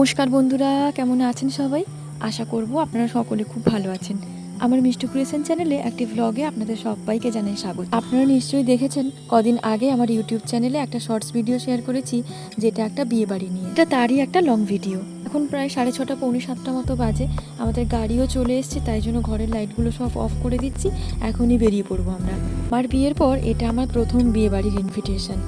নমস্কার বন্ধুরা, কেমন আছেন সবাই? আশা করব আপনারা সকলে খুব ভালো আছেন। আমার মিষ্টি ক্রিয়েশন চ্যানেলে একটি ভ্লগে আপনাদের সবাইকে জানাই স্বাগত। আপনারা নিশ্চয়ই দেখেছেন, কদিন আগে আমার ইউটিউব চ্যানেলে একটা শর্টস ভিডিও শেয়ার করেছি, যেটা একটা বিয়ে বাড়ি নিয়ে। এটা তারই একটা লং ভিডিও এখন প্রায় সাড়ে ছটা, পৌনে সাতটা মতো বাজে। আমাদের গাড়িও চলে এসছে, তাই জন্য ঘরের লাইটগুলো সব অফ করে দিচ্ছি। এখনই বেরিয়ে পড়ব আমরা। আমার বিয়ের পর এটা আমার প্রথম বিয়ে বাড়ির ইনভিটেশন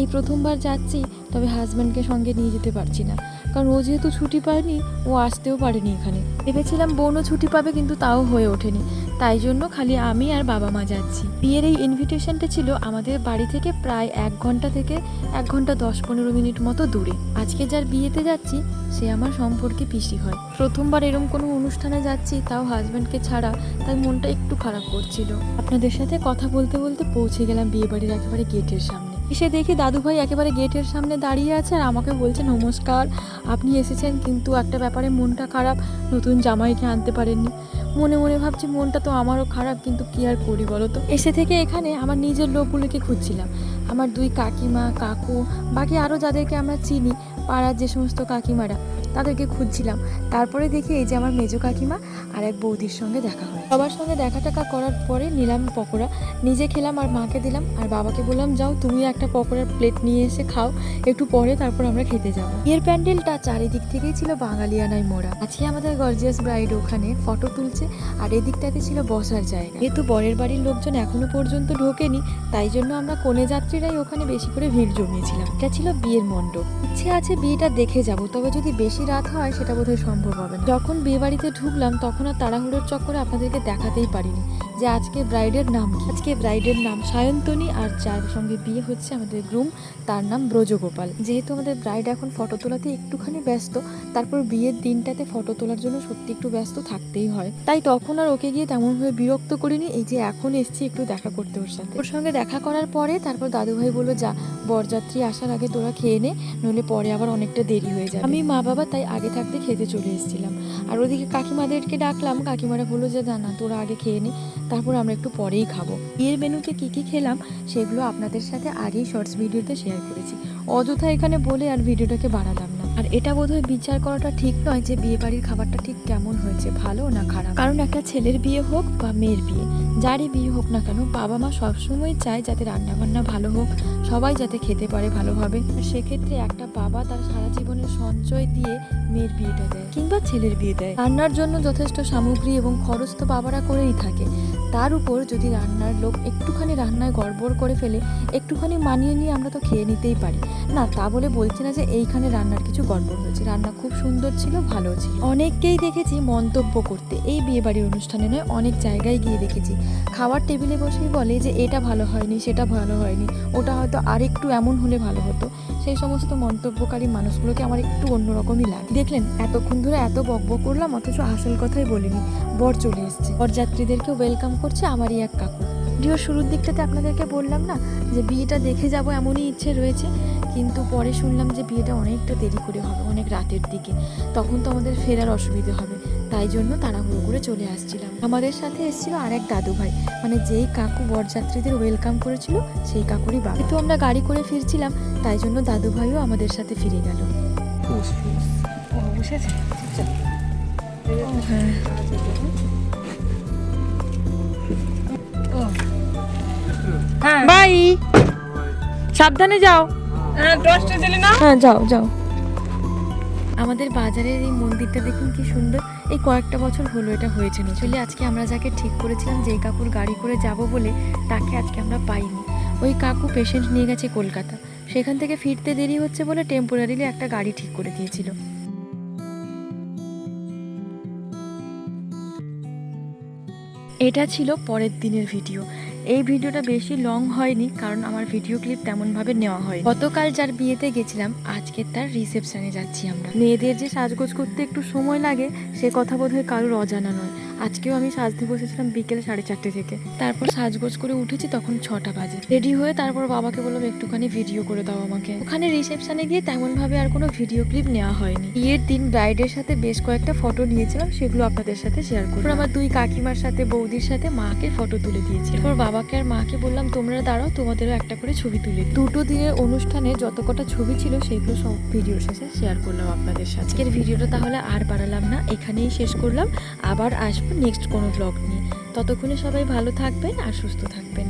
এই প্রথমবার যাচ্ছি তবে হাজব্যান্ডকে সঙ্গে নিয়ে যেতে পারছি না। কারণ ও যেহেতু ছুটি পায়নি, ও আসতেও পারেনি এখানে। ভেবেছিলাম বোনও ছুটি পাবে কিন্তু তাও হয়ে ওঠেনি। তাই জন্য খালি আমি আর বাবা মা যাচ্ছি। বিয়ের এই ইনভিটেশনটা ছিল আমাদের বাড়ি থেকে প্রায় এক ঘণ্টা থেকে এক ঘণ্টা দশ পনেরো মিনিট মতো দূরে। আজকে যার বিয়েতে যাচ্ছি, সে আমার সম্পর্কে পিসি হয়। প্রথমবার এরম কোনো অনুষ্ঠানে যাচ্ছি, তাও হাজব্যান্ডকে ছাড়া তাই মনটা একটু খারাপ করছিল। আপনাদের সাথে কথা বলতে বলতে পৌঁছে গেলাম বিয়ে বাড়ির একেবারে গেটের সামনে। এসে দেখি দাদুভাই একেবারে গেটের সামনে দাঁড়িয়ে আছে আর আমাকে বলছে, নমস্কার, আপনি এসেছেন কিন্তু একটা ব্যাপারে মনটা খারাপ। নতুন জামাইকে আনতে পারেননি। মনে মনে ভাবছি, মনটা তো আমারও খারাপ, কিন্তু কী আর করি বলো তো? এসে থেকে এখানে আমার নিজের লোকগুলোকে খুঁজছিলাম। আমার দুই কাকিমা, কাকু, বাকি আরও যাদেরকে আমরা চিনি, পাড়ার যে সমস্ত কাকিমারা। তাদেরকে খুঁজছিলাম। তারপরে দেখি এই যে আমার মেজো কাকিমা আর এক বৌদির সঙ্গে দেখা হয়। সবার সঙ্গে দেখা টাকা করার পরে নিলাম পকোড়া। নিজে খেলাম আর মাকে দিলাম আর বাবাকে বললাম, যাও তুমি একটা পকোড়ার প্লেট নিয়ে এসে খাও। একটু পরে তারপর আমরা খেতে যাব। বিয়ের প্যান্ডেলটা চারিদিক থেকেই ছিল বাঙালিয়ানায় মোড়া। আজকে আমাদের গর্জিয়াস ব্রাইড ওখানে ফটো তুলছে আর এদিকটাতে ছিল বসার জায়গা। যেহেতু বরের বাড়ির লোকজন এখনও পর্যন্ত ঢোকেনি, তাই জন্য আমরা কনে যাত্রীরাই ওখানে বেশি করে ভিড় জমিয়েছিলাম। এটা ছিল বিয়ের মণ্ডপ। ইচ্ছে আছে বিয়েটা দেখে যাব, তবে যদি বেশি রাত হয়, সেটা বোধহয় সম্ভব হবে না। যখন বিয়ে বাড়িতে ঢুকলাম, তখন আর তাড়াহুড়োর চক্করে আপনাদেরকে দেখাতেই পারিনি যে আজকে ব্রাইডের নাম আজকে ব্রাইডের নাম সায়ন্তনী আর যার সঙ্গে বিয়ে হচ্ছে আমাদের গ্রুম, তার নাম ব্রজগোপাল। যেহেতু আমাদের ব্রাইড এখন ফটো তোলাতে একটুখানি ব্যস্ত, তারপর বিয়ের দিনটাতে ফটো তোলার জন্য সত্যি একটু ব্যস্ত থাকতেই হয়। তাই তখন আর ওকে গিয়ে তেমনভাবে বিরক্ত করিনি, এই যে এখন এসছি একটু দেখা করতে ওর সাথে। ওর সঙ্গে দেখা করার পরে তারপর দাদুভাই বলল, যা, বরযাত্রী আসার আগে তোরা খেয়ে নে, নইলে পরে আবার অনেকটা দেরি হয়ে যাবে। আমি মা বাবা তাই আগে থাকতে খেতে চলে এসেছিলাম। আর ওদিকে কাকিমাদেরকে ডাকলাম, কাকিমারা বলল যে, না না, তোরা আগে খেয়ে নে, তারপর আমরা একটু পরেই খাব। বিয়ের মেনুতে কী কী খেলাম, সেগুলো আপনাদের সাথে আগেই শর্টস ভিডিওতে শেয়ার করেছি। অযথা এখানে বলে আর ভিডিওটাকে বাড়ালাম না। আর এটা বোধহয় বিচার করাটা ঠিক নয় যে বিয়ে বাড়ির খাবারটা ঠিক কেমন হয়েছে, ভালো না খারাপ। কারণ একটা ছেলের বিয়ে হোক বা মেয়ের বিয়ে যারই বিয়ে হোক না কেন, বাবা মা সবসময় চায় যাতে রান্না বান্না ভালো হোক, সবাই যাতে খেতে পারে ভালোভাবে। সেক্ষেত্রে একটা বাবা তার সারা জীবনের সঞ্চয় দিয়ে মেয়ের বিয়েটা দেয় কিংবা ছেলের বিয়ে দেয়। রান্নার জন্য যথেষ্ট সামগ্রী এবং খরচ তো বাবারা করেই থাকে। তার উপর যদি রান্নার লোক একটুখানি রান্নায় গড়বড় করে ফেলে, একটুখানি মানিয়ে নিয়ে আমরা তো খেয়ে নিতেই পারি। না, তা বলে বলছি না যে এইখানে রান্নার কিছু গড়বড় হয়েছে। রান্না খুব সুন্দর ছিল, ভালো ছিল। অনেককেই দেখেছি মন্তব্য করতে। এই বিয়ে বাড়ির অনুষ্ঠানে নয়, অনেক জায়গায় গিয়ে দেখেছি। খাওয়ার টেবিলে বসেই বলে যে, এটা ভালো হয়নি, সেটা ভালো হয়নি। ওটা হয়তো আরেকটু এমন হলে ভালো হতো। সেই সমস্ত মন্তব্যকারী মানুষগুলোকে আমার একটু অন্যরকমই লাগে। দেখলেন, এতক্ষণ ধরে এত বকবক করলাম, অথচ আসল কথাই বলিনি। বর চলে এসছে। বরযাত্রীদেরকে ওয়েলকাম করছে আমারই এক কাকু। ভিডিওর শুরুর দিকটাতে আপনাদেরকে বললাম না যে, বিয়েটা দেখে যাব এমনই ইচ্ছে রয়েছে। কিন্তু পরে শুনলাম যে, বিয়েটা অনেকটা দেরি করে হবে, অনেক রাতের দিকে। তখন তো আমাদের ফেরার অসুবিধে হবে। তাই জন্য তাড়াহুড়ো করে চলে আসছিলাম। আমাদের সাথে এসেছিল আরেক দাদু ভাই মানে যেই কাকু বরযাত্রীদের ওয়েলকাম করেছিল সেই কাকুরই বাবা। তো আমরা গাড়ি করে ফিরছিলাম তাই জন্য দাদু ভাইও আমাদের সাথে ফিরে গেল। ও হ্যাঁ। হ্যাঁ বাই সাবধানে যাও। হ্যাঁ টসটা দিলে না? হ্যাঁ যাও যাও। আমাদের বাজারের এই মন্দিরটা দেখুন কি সুন্দর। এই কয়েকটা বছর হলো এটা হয়েছে চলে আজকে আমরা যাকে ঠিক করেছিলাম যে কাকুর গাড়ি করে যাব বলে তাকে আজকে আমরা পাইনি। ওই কাকু পেশেন্ট নিয়ে গেছে কলকাতা। সেখান থেকে ফিরতে দেরি হচ্ছে বলে টেম্পোরারিলি একটা গাড়ি ঠিক করে দিয়েছিল। এটা ছিল পরের দিনের ভিডিও এই ভিডিওটা বেশি লং হয়নি, কারণ আমার ভিডিও ক্লিপ তেমনভাবে নেওয়া হয় গতকাল যার বিয়েতে গেছিলাম, আজকে তার রিসেপশনে যাচ্ছি আমরা। মেয়েদের যে সাজগোজ করতে একটু সময় লাগে, সে কথা বোধহয় কারোর অজানা নয়। আজকেও আমি সাজতে বসেছিলাম বিকেল সাড়ে চারটে থেকে। তারপর সাজগোজ করে উঠেছি তখন ছটা বাজে। রেডি হয়ে তারপর বাবাকে বললাম, একটুখানি ভিডিও করে দাও আমাকে। ওখানে রিসেপশনে গিয়ে তেমন ভাবে আর কোনো ভিডিও ক্লিপ নেওয়া হয়নি। বিয়ের দিন ব্রাইডের সাথে বেশ কয়েকটা ফটো নিয়েছিলাম, সেগুলো আপনাদের সাথে শেয়ার করব। আমার দুই কাকিমার সাথে, বৌদির সাথে মাকে ফটো তুলে দিয়েছি। বাবাকে আর মাকে বললাম, তোমরা দাঁড়াও, তোমাদেরও একটা করে ছবি তুলে দুটো দিনের অনুষ্ঠানে যত কটা ছবি ছিল, সেগুলো সব ভিডিও শেষে শেয়ার করলাম আপনাদের সাথে। আজকের ভিডিওটা তাহলে আর বাড়ালাম না, এখানেই শেষ করলাম। আবার আসব নেক্সট কোনো ব্লগ নিয়ে। ততক্ষণে সবাই ভালো থাকবেন আর সুস্থ থাকবেন।